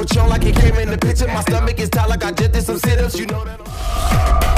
Patron like it came in the picture. My stomach is tight like I just did some sit-ups. You know that.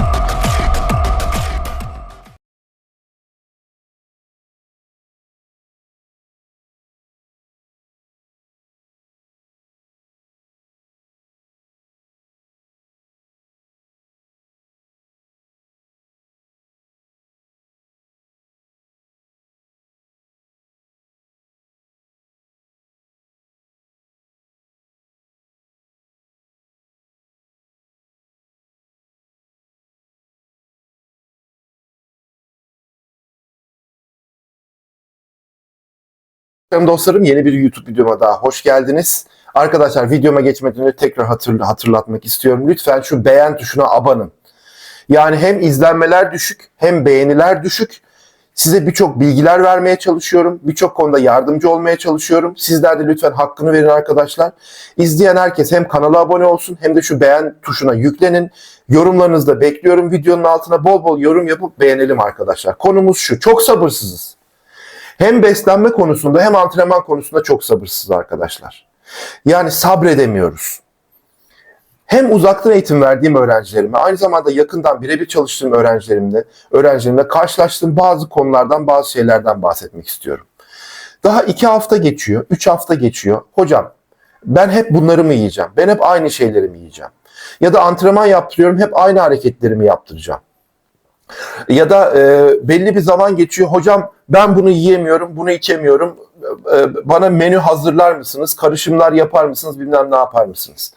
Merhaba dostlarım yeni bir YouTube videoma daha hoş geldiniz. Arkadaşlar videoma geçmeden önce tekrar hatır, hatırlatmak istiyorum. Lütfen şu beğen tuşuna abanın. Yani hem izlenmeler düşük hem beğeniler düşük. Size birçok bilgiler vermeye çalışıyorum. Birçok konuda yardımcı olmaya çalışıyorum. Sizler de lütfen hakkını verin arkadaşlar. İzleyen herkes hem kanala abone olsun hem de şu beğen tuşuna yüklenin. Yorumlarınızı da bekliyorum. Videonun altına bol bol yorum yapıp beğenelim arkadaşlar. Konumuz şu. Çok sabırsızız. Hem beslenme konusunda hem antrenman konusunda çok sabırsız arkadaşlar. Yani sabredemiyoruz. Hem uzaktan eğitim verdiğim öğrencilerime, aynı zamanda yakından birebir çalıştığım öğrencilerimle, öğrencilerimle karşılaştığım bazı konulardan, bazı şeylerden bahsetmek istiyorum. Daha iki hafta geçiyor, üç hafta geçiyor. Hocam ben hep bunları mı yiyeceğim? Ben hep aynı şeyleri mi yiyeceğim? Ya da antrenman yaptırıyorum, hep aynı hareketlerimi yaptıracağım. Ya da e, belli bir zaman geçiyor. Hocam ben bunu yiyemiyorum, bunu içemiyorum. E, bana menü hazırlar mısınız? Karışımlar yapar mısınız? Bilmem ne yapar mısınız?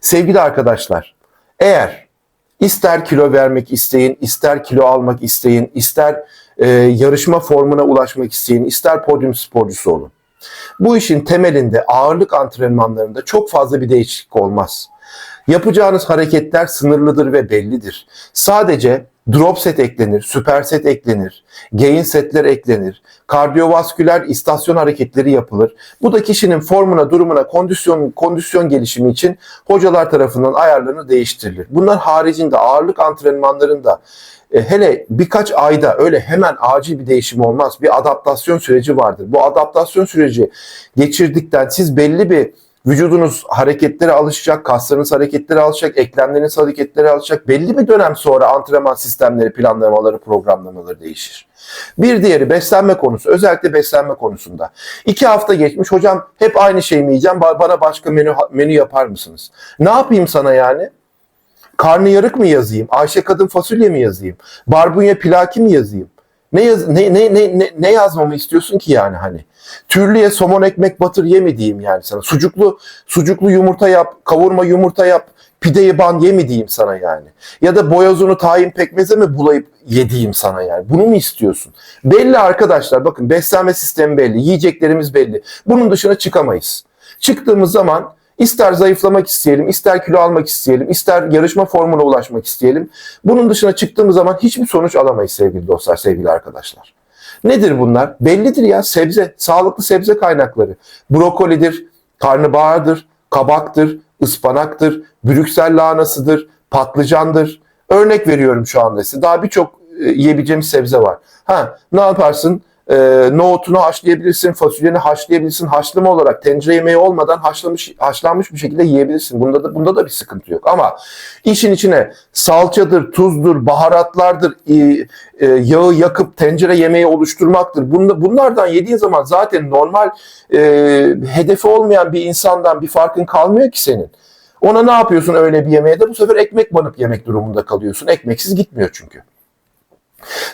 Sevgili arkadaşlar, eğer ister kilo vermek isteyin, ister kilo almak isteyin, ister e, yarışma formuna ulaşmak isteyin, ister podyum sporcusu olun. Bu işin temelinde ağırlık antrenmanlarında çok fazla bir değişiklik olmaz. Yapacağınız hareketler sınırlıdır ve bellidir. Sadece drop set eklenir, süper set eklenir, gain setler eklenir, kardiyovasküler istasyon hareketleri yapılır. Bu da kişinin formuna, durumuna, kondisyon kondisyon gelişimi için hocalar tarafından ayarlarını değiştirilir. Bunlar haricinde ağırlık antrenmanlarında e, hele birkaç ayda öyle hemen acil bir değişim olmaz. Bir adaptasyon süreci vardır. Bu adaptasyon süreci geçirdikten siz belli bir vücudunuz hareketlere alışacak, kaslarınız hareketlere alışacak, eklemleriniz hareketlere alışacak. Belli bir dönem sonra antrenman sistemleri, planlamaları, programlamaları değişir. Bir diğeri beslenme konusu. Özellikle beslenme konusunda. İki hafta geçmiş. Hocam hep aynı şeyi mi yiyeceğim? Ba- Bana başka menü, menü yapar mısınız? Ne yapayım sana yani? Karnıyarık mı yazayım? Ayşe kadın fasulye mi yazayım? Barbunya pilaki mi yazayım? Ne, yaz, ne, ne, ne, ne, ne yazmamı istiyorsun ki yani hani? Türlüye somon ekmek batır ye yani sana? Sucuklu sucuklu yumurta yap, kavurma yumurta yap, pideyi ban ye sana yani? Ya da boyozunu tahin pekmeze mi bulayıp yediğim sana yani? Bunu mu istiyorsun? Belli arkadaşlar bakın beslenme sistemi belli, yiyeceklerimiz belli. Bunun dışına çıkamayız. Çıktığımız zaman ister zayıflamak isteyelim, ister kilo almak isteyelim, ister yarışma formuna ulaşmak isteyelim. Bunun dışına çıktığımız zaman hiçbir sonuç alamayız sevgili dostlar, sevgili arkadaşlar. Nedir bunlar? Bellidir ya sebze, sağlıklı sebze kaynakları. Brokolidir, karnabahardır, kabaktır, ıspanaktır, brüksel lahanasıdır, patlıcandır. Örnek veriyorum şu anda size. Daha birçok e, yiyebileceğimiz sebze var. Ha, ne yaparsın? E, nohutunu haşlayabilirsin, fasulyeni haşlayabilirsin. Haşlama olarak tencere yemeği olmadan haşlamış, haşlanmış bir şekilde yiyebilirsin. Bunda da bunda da bir sıkıntı yok. Ama işin içine salçadır, tuzdur, baharatlardır, e, e, yağı yakıp tencere yemeği oluşturmaktır. Bunda, bunlardan yediğin zaman zaten normal e, hedefi olmayan bir insandan bir farkın kalmıyor ki senin. Ona ne yapıyorsun öyle bir yemeğe de bu sefer ekmek banıp yemek durumunda kalıyorsun. Ekmeksiz gitmiyor çünkü.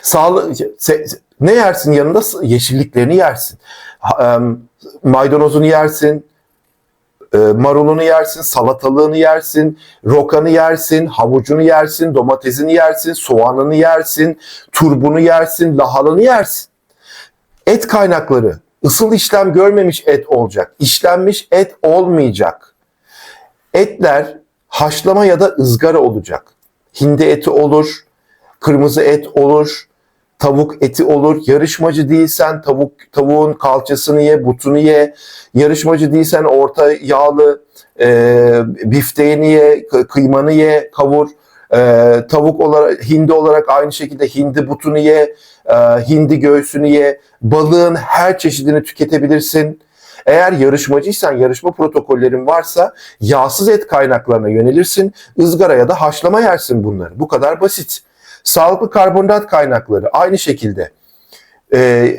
Sağlı, se- ne yersin yanında? Yeşilliklerini yersin. Maydanozunu yersin, e, marulunu yersin, salatalığını yersin, rokanı yersin, havucunu yersin, domatesini yersin, soğanını yersin, turbunu yersin, lahananı yersin. Et kaynakları ısıl işlem görmemiş et olacak. İşlenmiş et olmayacak. Etler haşlama ya da ızgara olacak. Hindi eti olur, kırmızı et olur, tavuk eti olur. Yarışmacı değilsen tavuk tavuğun kalçasını ye, butunu ye. Yarışmacı değilsen orta yağlı e, bifteğini ye, kı- kıymanı ye, kavur. E, tavuk olarak, hindi olarak aynı şekilde hindi butunu ye, e, hindi göğsünü ye. Balığın her çeşidini tüketebilirsin. Eğer yarışmacıysan, yarışma protokollerin varsa yağsız et kaynaklarına yönelirsin. ızgara ya da haşlama yersin bunları. Bu kadar basit. Sağlıklı karbonhidrat kaynakları aynı şekilde. Ee,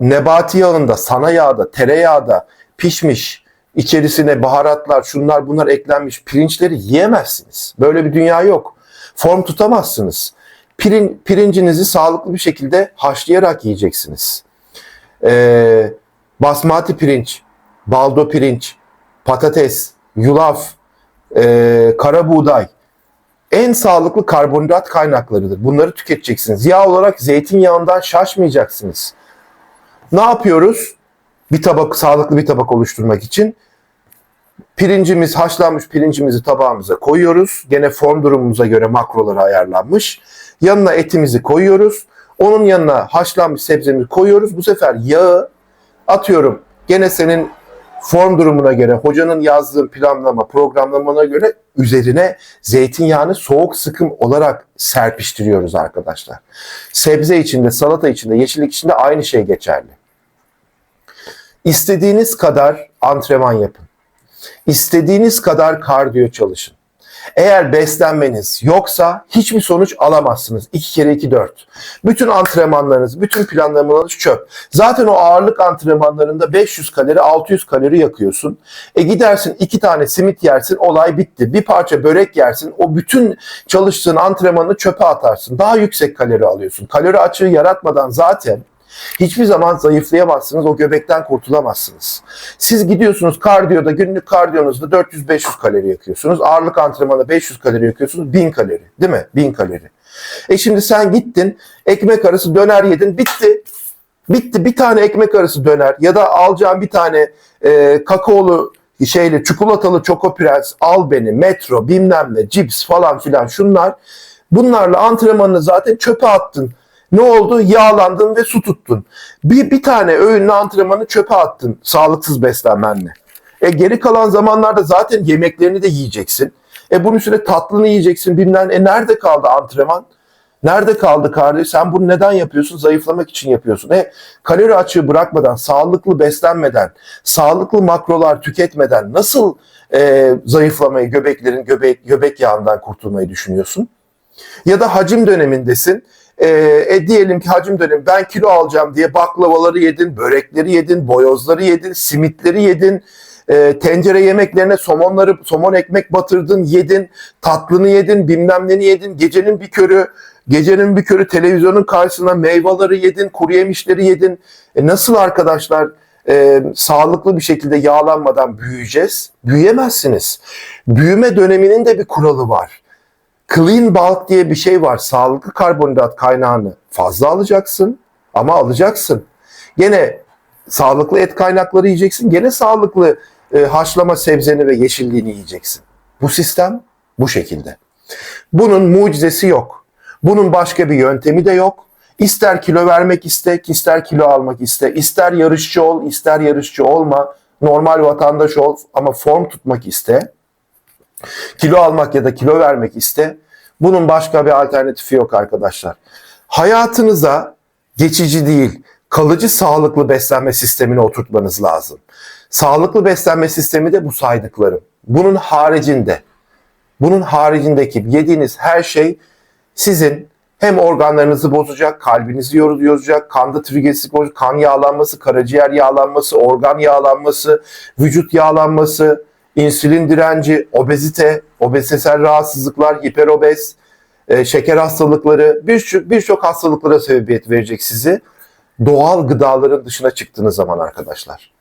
nebati yağında, sana yağda, tereyağda pişmiş, içerisine baharatlar, şunlar bunlar eklenmiş pirinçleri yiyemezsiniz. Böyle bir dünya yok. Form tutamazsınız. Pirin, pirincinizi sağlıklı bir şekilde haşlayarak yiyeceksiniz. Ee, basmati pirinç, baldo pirinç, patates, yulaf, e, kara buğday en sağlıklı karbonhidrat kaynaklarıdır. Bunları tüketeceksiniz. Yağ olarak zeytinyağından şaşmayacaksınız. Ne yapıyoruz? Bir tabak, sağlıklı bir tabak oluşturmak için pirincimiz, haşlanmış pirincimizi tabağımıza koyuyoruz. Gene form durumumuza göre makroları ayarlanmış. Yanına etimizi koyuyoruz. Onun yanına haşlanmış sebzemizi koyuyoruz. Bu sefer yağı atıyorum. Gene senin form durumuna göre, hocanın yazdığı planlama, programlamana göre üzerine zeytinyağını soğuk sıkım olarak serpiştiriyoruz arkadaşlar. Sebze içinde, salata içinde, yeşillik içinde aynı şey geçerli. İstediğiniz kadar antrenman yapın. İstediğiniz kadar kardiyo çalışın. Eğer beslenmeniz yoksa hiçbir sonuç alamazsınız. 2 kere 2 4. Bütün antrenmanlarınız, bütün planlamalarınız çöp. Zaten o ağırlık antrenmanlarında 500 kalori, 600 kalori yakıyorsun. E gidersin iki tane simit yersin, olay bitti. Bir parça börek yersin, o bütün çalıştığın antrenmanı çöpe atarsın. Daha yüksek kalori alıyorsun. Kalori açığı yaratmadan zaten Hiçbir zaman zayıflayamazsınız, o göbekten kurtulamazsınız. Siz gidiyorsunuz kardiyoda, günlük kardiyonuzda 400-500 kalori yakıyorsunuz. Ağırlık antrenmanında 500 kalori yakıyorsunuz, 1000 kalori değil mi? 1000 kalori. E şimdi sen gittin, ekmek arası döner yedin, bitti. Bitti bir tane ekmek arası döner ya da alacağın bir tane e, kakaolu şeyle çikolatalı çoko prens al beni metro bilmem ne cips falan filan şunlar bunlarla antrenmanını zaten çöpe attın. Ne oldu? Yağlandın ve su tuttun. Bir, bir tane öğünlü antrenmanı çöpe attın sağlıksız beslenmenle. E geri kalan zamanlarda zaten yemeklerini de yiyeceksin. E bunun üstüne tatlını yiyeceksin bilmem. E nerede kaldı antrenman? Nerede kaldı kardeş? Sen bunu neden yapıyorsun? Zayıflamak için yapıyorsun. E kalori açığı bırakmadan, sağlıklı beslenmeden, sağlıklı makrolar tüketmeden nasıl e, zayıflamayı, göbeklerin göbek göbek yağından kurtulmayı düşünüyorsun? Ya da hacim dönemindesin. E, e, diyelim ki hacim dönemi ben kilo alacağım diye baklavaları yedin, börekleri yedin, boyozları yedin, simitleri yedin, e, tencere yemeklerine somonları, somon ekmek batırdın, yedin, tatlını yedin, bilmem neni yedin, gecenin bir körü, gecenin bir körü televizyonun karşısına meyveleri yedin, kuru yemişleri yedin. E, nasıl arkadaşlar e, sağlıklı bir şekilde yağlanmadan büyüyeceğiz? Büyüyemezsiniz. Büyüme döneminin de bir kuralı var. Clean bulk diye bir şey var. Sağlıklı karbonhidrat kaynağını fazla alacaksın ama alacaksın. Gene sağlıklı et kaynakları yiyeceksin. Gene sağlıklı e, haşlama sebzeni ve yeşilliğini yiyeceksin. Bu sistem bu şekilde. Bunun mucizesi yok. Bunun başka bir yöntemi de yok. İster kilo vermek iste, ister kilo almak iste, ister yarışçı ol, ister yarışçı olma, normal vatandaş ol ama form tutmak iste. Kilo almak ya da kilo vermek iste. Bunun başka bir alternatifi yok arkadaşlar. Hayatınıza geçici değil, kalıcı sağlıklı beslenme sistemini oturtmanız lazım. Sağlıklı beslenme sistemi de bu saydıklarım. Bunun haricinde, bunun haricindeki yediğiniz her şey sizin hem organlarınızı bozacak, kalbinizi yozacak, kanda trigliserit bozacak, kan yağlanması, karaciğer yağlanması, organ yağlanması, vücut yağlanması, insülin direnci, obezite, obezitesel rahatsızlıklar, hiperobez, e, şeker hastalıkları, birçok birçok hastalıklara sebebiyet verecek sizi. Doğal gıdaların dışına çıktığınız zaman arkadaşlar.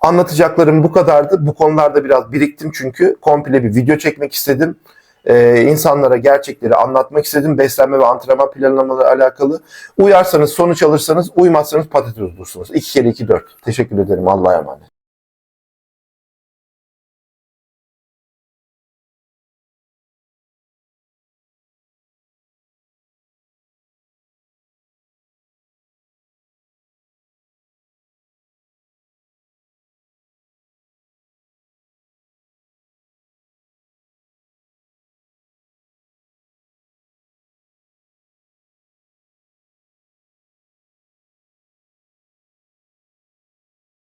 Anlatacaklarım bu kadardı. Bu konularda biraz biriktim çünkü komple bir video çekmek istedim. Ee, insanlara gerçekleri anlatmak istedim. Beslenme ve antrenman planlamaları alakalı. Uyarsanız sonuç alırsanız, uymazsanız patates olursunuz. 2 kere 2 4. Teşekkür ederim. Allah'a emanet.